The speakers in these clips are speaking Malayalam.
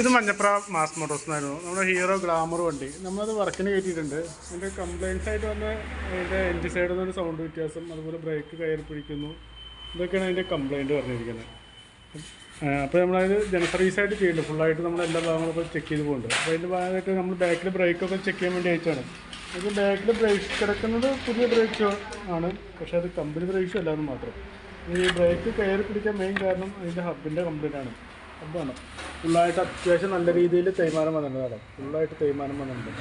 ഇത് മഞ്ഞപ്ര മാസ് മോട്ടോർസ് എന്നായിരുന്നു. നമ്മുടെ ഹീറോ ഗ്ലാമർ വണ്ടി. നമ്മളത് വർക്കിന് കയറ്റിയിട്ടുണ്ട്. അതിന്റെ കംപ്ലയിൻസ് ആയിട്ട് വന്ന അതിന്റെ എൻജി സൈഡിൽ നിന്ന് സൗണ്ട് വ്യത്യാസം അതുപോലെ ബ്രേക്ക് കയറി പിടിക്കുന്നു. ഇതൊക്കെയാണ് അതിന്റെ കംപ്ലയിന്റ് പറഞ്ഞിരിക്കുന്നത്. അപ്പോൾ നമ്മളത് ജന സർവീസ് ആയിട്ട് ചെയ്യുന്നുണ്ട് ഫുള്ളായിട്ട് നമ്മൾ എല്ലാ ഭാഗങ്ങളൊക്കെ ചെക്ക് ചെയ്ത് പോകുന്നുണ്ട് അപ്പോൾ അതിന്റെ ഭാഗമായിട്ട് നമ്മൾ ബാക്കിൽ ബ്രേക്കൊക്കെ ചെക്ക് ചെയ്യാൻ വേണ്ടി അയച്ചാണ് ഇത് ബാക്കിൽ ബ്രേക്ക് കിടക്കുന്നത് പുതിയ ബ്രേക്ക് ആണ്. പക്ഷേ അത് കമ്പനി ബ്രേക്സ് അല്ലാതെ മാത്രം. ഈ ബ്രേക്ക് കയറി പിടിക്കാൻ മെയിൻ കാരണം അതിന്റെ ഹബിന്റെ കംപ്ലീറ്റ് ആണ്. ഹബ്ബാണ് ഫുള്ളായിട്ട് അത്യാവശ്യം നല്ല രീതിയിൽ തേയ്മാനം വന്നിട്ടുണ്ട് ഫുള്ളായിട്ട് തേയ്മാനം വന്നിട്ടുണ്ട്.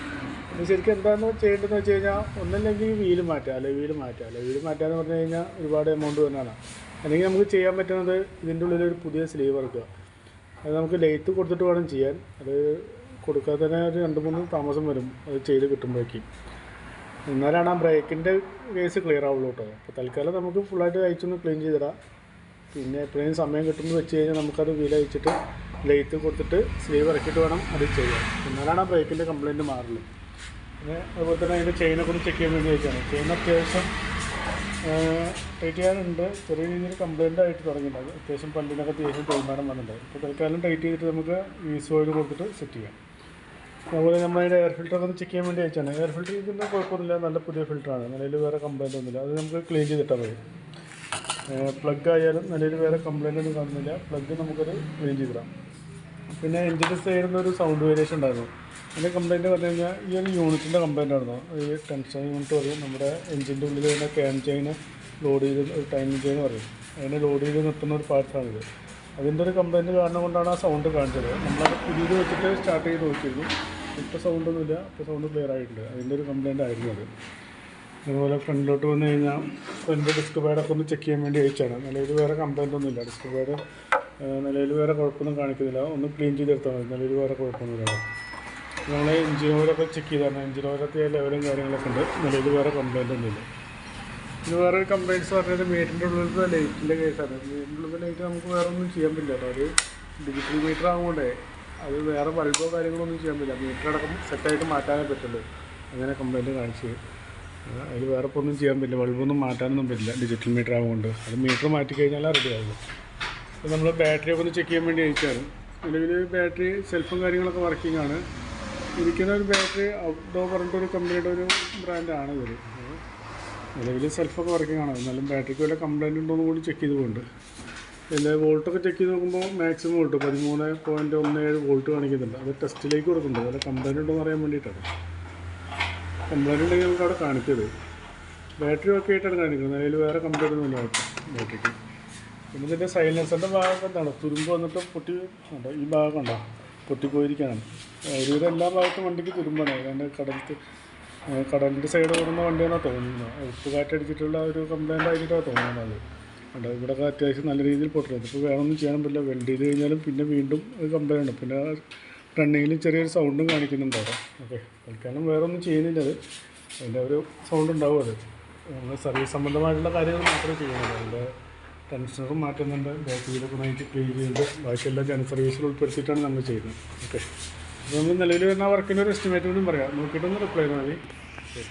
പിന്നെ ശരിക്കും എന്താണെന്ന് ചെയ്യേണ്ടതെന്ന് വെച്ച് കഴിഞ്ഞാൽ ഒന്നല്ലെങ്കിൽ വീൽ മാറ്റുക അല്ലെങ്കിൽ വീൽ മാറ്റുക അല്ലെങ്കിൽ വീൽ എന്ന് പറഞ്ഞു കഴിഞ്ഞാൽ ഒരുപാട് എമൗണ്ട് തന്നെയാണ് അല്ലെങ്കിൽ നമുക്ക് ചെയ്യാൻ പറ്റുന്നത് ഇതിന്റെ ഉള്ളിൽ ഒരു പുതിയ സ്ലീവ് ഇറക്കുക. അത് നമുക്ക് ലേറ്റ് കൊടുത്തിട്ട് വേണം ചെയ്യാൻ. അത് കൊടുക്കാതെ തന്നെ ഒരു രണ്ട് മൂന്ന് താമസം വരും. അത് ചെയ്ത് കിട്ടുമ്പോഴേക്കും. എന്നാലാണ് ആ ബ്രേക്കിന്റെ കേസ് ക്ലിയർ ആവുള്ളൂ കേട്ടോ. അപ്പോൾ തൽക്കാലം നമുക്ക് ഫുള്ളായിട്ട് അയച്ചൊന്ന് ക്ലീൻ ചെയ്തിടാം. പിന്നെ എപ്പോഴേലും സമയം കിട്ടുമ്പോൾ വെച്ച് കഴിഞ്ഞാൽ നമുക്കത് വീൽ അയച്ചിട്ട് ലെയ്ത്ത് കൊടുത്തിട്ട് സ്ലീവ് ഇറക്കിയിട്ട് വേണം അത് ചെയ്യാൻ. എന്നാലാണ് ആ ബ്രേക്കിന്റെ കംപ്ലയിന്റ് മാറുന്നത്. പിന്നെ അതുപോലെ തന്നെ അതിന്റെ ചെയിനെ കുറിച്ച് ചെക്ക് ചെയ്യാൻ വേണ്ടി വെച്ചാണ്. ചെയിൻ അത്യാവശ്യം ടൈറ്റ് ചെയ്യാനുണ്ട് ചെറിയ രീതിയിൽ കംപ്ലയിന്റ് ആയിട്ട് തുടങ്ങിയിട്ടുണ്ട്. അത്യാവശ്യം പല്ലിനൊക്കെ അത്യാവശ്യം തേയ്മാനം വന്നിട്ടുണ്ട്. ഇപ്പോൾ തൽക്കാലം ടൈറ്റ് ചെയ്തിട്ട് നമുക്ക് ഈസ് ഓയിൽ കൊടുത്തിട്ട് സെറ്റ് ചെയ്യാം. അതുപോലെ നമ്മൾ അതിന്റെ എയർ ഫിൽറ്റർ ഒന്ന് ചെക്ക് ചെയ്യാൻ വേണ്ടി അയച്ചാണ് എയർ ഫിൽറ്റർ ചെയ്തിട്ട് കുഴപ്പമൊന്നുമില്ല. നല്ല പുതിയ ഫിൽറ്ററാണ് നിലയിൽ വേറെ കംപ്ലയിന്റ് ഒന്നുമില്ല. അത് നമുക്ക് ക്ലീൻ ചെയ്തിട്ടാൽ മതി. പ്ലഗ് ആയാലും നിലയിൽ വേറെ കംപ്ലയിന്റ് ഒന്നും കാണുന്നില്ല പ്ലഗ് നമുക്കത് ക്ലീൻ ചെയ്തിടാം. പിന്നെ എഞ്ചിന്റെ സൈഡിൽ ഒരു സൗണ്ട് വേരിയേഷൻ ഉണ്ടായിരുന്നു. അതിന്റെ കംപ്ലയിന്റ് പറഞ്ഞു കഴിഞ്ഞാൽ ഈ ഒരു യൂണിറ്റിന്റെ കംപ്ലയിന്റ് ആയിരുന്നു. ഈ ടെൻഷൻ യൂണിറ്റ് പറയും നമ്മുടെ എഞ്ചിന്റെ ഉള്ളിൽ തന്നെ ക്യാൻ ചെയിൻ ലോഡ് ചെയ്ത് ഒരു ടൈമിംഗ് ചെയിൻ പറയും. അതിനെ ലോഡ് ചെയ്ത് നിർത്തുന്ന ഒരു പാർട്ടാണിത് അതിന്റെ ഒരു കംപ്ലയിന്റ് കാരണം കൊണ്ടാണ് ആ സൗണ്ട് കാണിച്ചത്. നമ്മളത് പുതിയത് വെച്ചിട്ട് സ്റ്റാർട്ട് ചെയ്ത് നോക്കിയിരുന്നു. ഇപ്പോൾ സൗണ്ടൊന്നുമില്ല ഇപ്പോൾ സൗണ്ട് ക്ലിയർ ആയിട്ടുണ്ട്. അതിന്റെ ഒരു കംപ്ലയിന്റ് ആയിരുന്നു അത്. അതുപോലെ ഫ്രണ്ടിലോട്ട് വന്നു കഴിഞ്ഞാൽ ഫ്രണ്ട് ഡിസ്ക് പാഡൊക്കെ ഒന്ന് ചെക്ക് ചെയ്യാൻ വേണ്ടി അയച്ചാണ് ഇത് വേറെ കംപ്ലയിന്റ് ഒന്നുമില്ല ഡിസ്ക് പാഡ് നിലയിൽ വേറെ കുഴപ്പമൊന്നും കാണിക്കുന്നില്ല. ഒന്ന് ക്ലീൻ ചെയ്തെടുത്താൽ മതി. നിലയിൽ വേറെ കുഴപ്പമൊന്നുമില്ല. ഞങ്ങൾ എഞ്ചിൻ ഓയിലൊക്കെ ചെക്ക് ചെയ്താണ് എഞ്ചിൻ ഓയിലൊക്കെ ലെവലും കാര്യങ്ങളൊക്കെ ഉണ്ട്. നിലയിൽ വേറെ കംപ്ലയിന്റ് ഒന്നുമില്ല ഇത് വേറെ ഒരു കംപ്ലയിന്റ്സ് പറഞ്ഞത് മീറ്ററിന്റെ ഉള്ളിലത്തെ ലൈറ്റിന്റെ കേസാണ് മീറ്ററിന്റെ ഉള്ളിൽ ലൈറ്റ് നമുക്ക് വേറെ ഒന്നും ചെയ്യാൻ പറ്റില്ല അത് ഡിജിറ്റൽ മീറ്റർ ആകുകൊണ്ടേ അത് വേറെ ബൾബോ കാര്യങ്ങളൊന്നും ചെയ്യാൻ പറ്റില്ല. മീറ്റർ അടക്കം സെറ്റായിട്ട് മാറ്റാനേ പറ്റുള്ളൂ. അങ്ങനെ കംപ്ലയിന്റ് കാണിച്ച്. അതിൽ വേറെ ഒന്നും ചെയ്യാൻ പറ്റില്ല. ബൾബൊന്നും മാറ്റാനൊന്നും പറ്റില്ല. ഡിജിറ്റൽ മീറ്റർ ആകുമ്പോൾ അത് മീറ്റർ മാറ്റി കഴിഞ്ഞാൽ റെഡി അപ്പോൾ നമ്മൾ ബാറ്ററി ഒക്കെ ഒന്ന് ചെക്ക് ചെയ്യാൻ വേണ്ടി അയച്ചാണ് നിലവിൽ ബാറ്ററി സെൽഫും കാര്യങ്ങളൊക്കെ വർക്കിംഗ് ആണ്. ഇരിക്കുന്ന ഒരു ബാറ്ററി ഔട്ട്ഡോ പറഞ്ഞിട്ട് ഒരു കമ്പനിയുടെ ഒരു ബ്രാൻഡാണ് ഇവർ നിലവിൽ സെൽഫൊക്കെ വർക്കിംഗ് ആണ്. എന്നാലും ബാറ്ററിക്ക് വല്ല കംപ്ലൈന്റ് ഉണ്ടോ എന്ന് കൂടി ചെക്ക് ചെയ്ത് പോകുന്നുണ്ട് പിന്നെ വോൾട്ടൊക്കെ ചെക്ക് ചെയ്ത് നോക്കുമ്പോൾ മാക്സിമം വോൾട്ട് പതിമൂന്ന് പോയിന്റ് ഒന്ന് ഏഴ് വോൾട്ട് കാണിക്കുന്നുണ്ട്. അത് ടെസ്റ്റിലേക്ക് കൊടുക്കുന്നുണ്ട്. വല്ല കംപ്ലൈന്റ് ഉണ്ടോ എന്ന് അറിയാൻ വേണ്ടിയിട്ടാണ്. കംപ്ലൈന്റ് ഉണ്ടെങ്കിൽ നമുക്ക് അവിടെ കാണിക്കരുത്. ബാറ്ററി ഒക്കെ ആയിട്ടാണ് കാണിക്കുന്നത്. നിലവിൽ വേറെ കംപ്ലൈന്റ് ഒന്നും ഇല്ല ബാറ്ററിക്ക് പിന്നെ ഇതിന്റെ സൈലൻസറിന്റെ ഭാഗമൊക്കെ എന്താണ്? തുരുമ്പ് വന്നിട്ട് പൊട്ടി ഉണ്ടോ ഈ ഭാഗം ഉണ്ടോ പൊട്ടിപ്പോയിരിക്കുകയാണ്. ഒരുവിധം എല്ലാ ഭാഗത്തും വണ്ടിക്ക് തുരുമ്പാണ്. ഏതാണ്ട് കടലത്ത് കടലിന്റെ സൈഡ് ഓടുന്ന വണ്ടിയാണോ തോന്നുന്നത്. ഉപ്പ് കാറ്റടിച്ചിട്ടുള്ള ഒരു കംപ്ലൈന്റ് ആയിട്ടാണ് തോന്നുന്നത് അത്. ഉണ്ട് ഇവിടെയൊക്കെ അത്യാവശ്യം നല്ല രീതിയിൽ പൊട്ടുന്നത് ഇപ്പോൾ വേറൊന്നും ചെയ്യാൻ പറ്റില്ല. വെൽഡ് ചെയ്ത് കഴിഞ്ഞാലും പിന്നെ വീണ്ടും ഒരു കംപ്ലൈന്റ് ഉണ്ട്. പിന്നെ റണ്ണിങ്ങിൽ ചെറിയൊരു സൗണ്ടും കാണിക്കുന്നുണ്ട് അവിടെ. ഓക്കെ. തൽക്കാലം വേറെ ഒന്നും ചെയ്യുന്നില്ല അത്. അതിന്റെ ഒരു സൗണ്ട് ഉണ്ടാവും അത്. നമ്മൾ സർവീസ് സംബന്ധമായിട്ടുള്ള കാര്യങ്ങൾ മാത്രമേ ചെയ്യുന്നുള്ളൂ. അതിന്റെ ടെൻഷനറും മാറ്റുന്നുണ്ട് ബാക്ക് വീലൊക്കെ ക്ലീൻ ചെയ്യുന്നുണ്ട്. ബാക്കിയെല്ലാം ജന സർവീസിൽ ഉൾപ്പെടുത്തിയിട്ടാണ് നമ്മൾ ചെയ്യുന്നത്. ഓക്കെ അപ്പോൾ നമ്മൾ നിലവിൽ വരുന്ന വർക്കിന്റെ ഒരു എസ്റ്റിമേറ്റ് കൂടി പറയാം. നോക്കിയിട്ടൊന്ന് റിപ്ലൈ ചെയ്താൽ മതി. ശരി